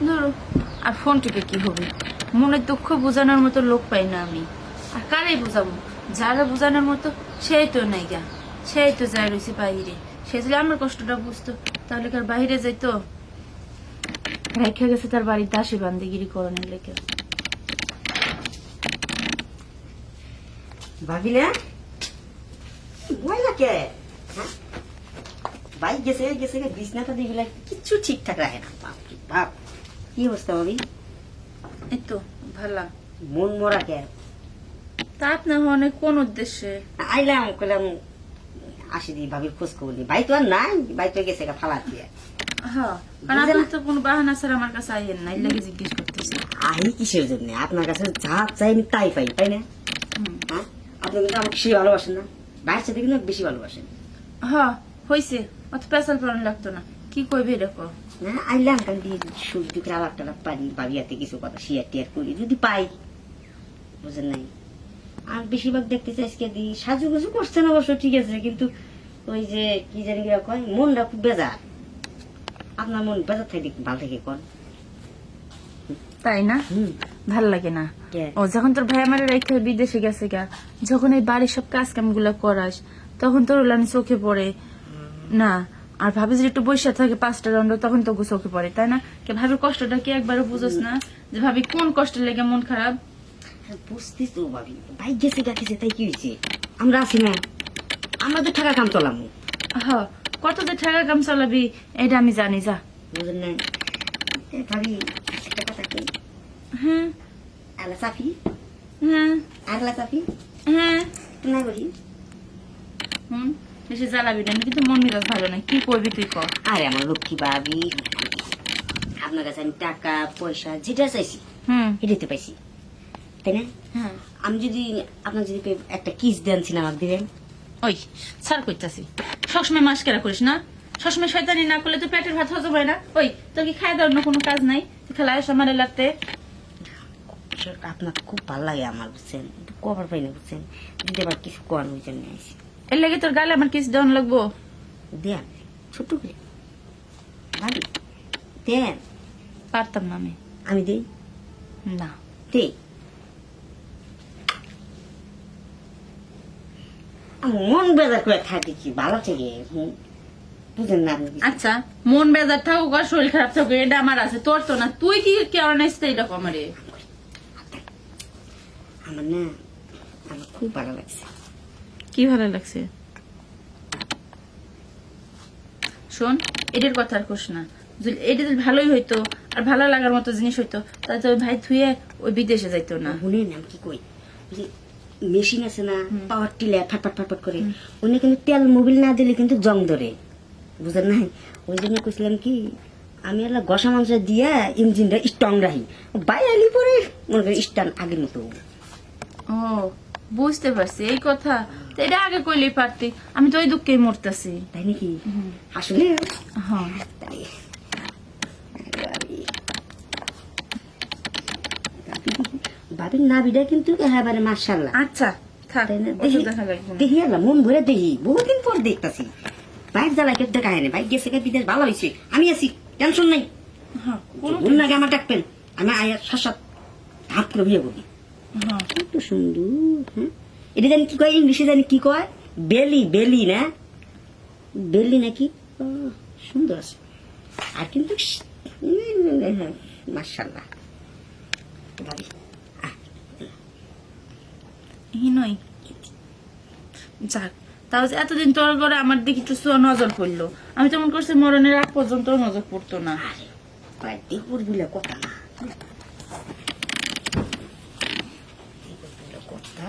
ধরো, আর ফোন টিপে কি হবে? মনের দুঃখ বোঝানোর মতো লোক পাই না আমি। আর কারাই বোঝাবো? যারা বোঝানোর মতো, সেই তো নাই গা। সেই তো যায় রয়েছে বাইরে। সে যদি আমার কষ্টটা বুঝতো, তাহলে কার বাইরে যাইতো? রেখে গেছে তার বাড়ির দাসী বান্দিগিরি করণের লেগে। ভাবিলে? কে? হ্যাঁ? বাইক গেছে গেছে বিছনাটা দিবিলা কিচ্ছু ঠিকঠাক রাখে না। বাপ। কি অবস্থা ভাবি? এই তো ভালো। মন মরা কে? তা আপনার অনেক কোন উদ্দেশ্যে? আইলাম কইলাম আসি দি ভাবির খোঁজ খবর নি ভাই তো আর নাই ভাই তো গেছে ফালা দিয়ে। হ্যাঁ কারণ বুঝে আপনার তো কোনো বাহানা ছাড়া আমার কাছে আইয়েন না এই জিজ্ঞেস করতেছি। আই কিসের জন্য? আপনার কাছে যা চাই আমি তাই পাই তাই না? হ্যাঁ? আপনি কিন্তু আমাকে বেশি ভালোবাসেন না। বাইরের সাথে কিন্তু বেশি ভালোবাসেন। হ্যাঁ হয়েছে অত পেশাল পড়ানো লাগতো না। কি কইবে এরকম? হ্যাঁ আইলাম কাল দিয়ে সবজি করে আলাপ টালাপ পারি ভাবিয়াতে কিছু কথা শেয়ার টিয়ার করি যদি পাই। বুঝেন নাই? আর বেশিরভাগ দেখতে চাই আজকে দি সাজু গুজু করছেন অবশ্য ঠিক আছে কিন্তু ওই যে কি জানি কয় মনটা খুব বেজার। আপনার মন বেজার থাকে ভালো থেকে কন? তাই না? হুম। ভালো লাগে না? ও যখন তোর ভাই আমার রেখে বিদেশে গেছে গা যখন এই বাড়ির সব কাজ কামগুলা করাস তখন তোর ওলানি চোখে পড়ে। না আর ভাবি যে একটু বসে থাকে পাঁচটা দণ্ড তখন তো চোখে পড়ে তাই না? কে ভাবির কষ্টটা কি একবারও বুঝোস না? যে ভাবি কোন কষ্টের লেগে মন খারাপ? হ্যাঁ, বুঝতেই তো ভাবি। ভাই গেছে গেছে তাই কি হয়েছে? আমরা আছি না আমরা তো টাকা কাম চলাম। হ কত যে ঠেকা কাম চালাবি এটা আমি জানি যা। বুঝেন নাই ভাবি একটা কথা কি হ্যাঁ? আলা চাফি? হ্যাঁ? আগলা চাফি? হ্যাঁ? না বলি? হুম? বেশি জ্বালাবি না কিন্তু মন মেজাজ ভালো না কি করবি তুই কর। আরে আমার লক্ষ্মী ভাবি আপনার কাছে আমি টাকা পয়সা যেটা চাইছি হুম। এটাতে পাইছি। তাই না? হ্যাঁ। আমি যদি আপনার যদি একটা কিস দেন দিবেন ওই কইতাছি সবসময় মাস কেরা করিস না? সবসময় শয়তানি না করলে তো পেটের ভাত হজম হয় না? ওই তোর কি দাওয়ার না কোনো কাজ নাই? তুই খেলা আসা মানে লাগতে আপনার খুব ভালো লাগে আমার বুঝছেন? কবার পাই না বুঝছেন? দিতে আবার কিছু ওই জন্য আইসি এর লাগে তোর গালে আমার কিছু দেওয়ান লাগবো? দেন ছোট্ট করে। ভাবি দেন। পারতাম না আমি। আমি দিই? না। দে মন বেজার করে থাকে কি ভালো থেকে। বুঝেন না আচ্ছা মন বেজার থাকুক আর শরীর খারাপ থাকুক এটা আমার আছে তোর তো না। তুই কি কেমন আসতে এরকম আমারে? আমার না আমার খুব ভালো লাগছে। কি ভালো লাগছে? শোন এটার কথা আর কোস না। এটা ভালোই হইতো আর ভালো লাগার মতো জিনিস হইতো তাহলে তো ওই ভাই থুয়ে ওই বিদেশে যাইতো না। শুনেন আমি কি কই? মেশিন আছে না পাওয়ার টিলে ফাটফাট ফাটফাট করে। উনি কিন্তু তেল মোবিল না দিলে কিন্তু জং ধরে। বুঝলেন না ওই জন্য কইছিলাম কি আমি এলা গসা মাংস দিয়া ইঞ্জিনটা স্ট্রং রাখি। বাই আলি পরে মনে করি স্টান আগের মতো। ও বুঝতে পারছি। এই কথা এটা আগে কইলেই পারতি। আমি তো ওই দুঃখেই মরতেছি। তাই নাকি? আসলে হ্যাঁ। তাই ভাবির নাবিটা কিন্তু একেবারে মার্শাল্লাহ আচ্ছা থাক তাই দেখি আল্লাহ মন ভরে দেখি বহুদিন পর দেখতাছি। বাইক দেখা হয়নি বাইক গেছে বিদেশ ভালো হয়েছে আমি আছি টেনশন নাই। হ্যাঁ কোনো কোন আমার ডাকবেন। আমি আয়া শাসাত হাত করে বিয়ে করি হ্যাঁ। কত সুন্দর হ্যাঁ এটা জানি কি কয় ইংলিশে জানি কি কয়? বেলি বেলি না? বেলি নাকি? সুন্দর আছে। আর কিন্তু মার্শাল্লাহ হিনই যাক তাও এতদিন তোর করে আমার দিকে একটু নজর পড়ল। আমি তেমন করছি মরণের আগ পর্যন্ত নজর পড়তো না। কথা না। কথা।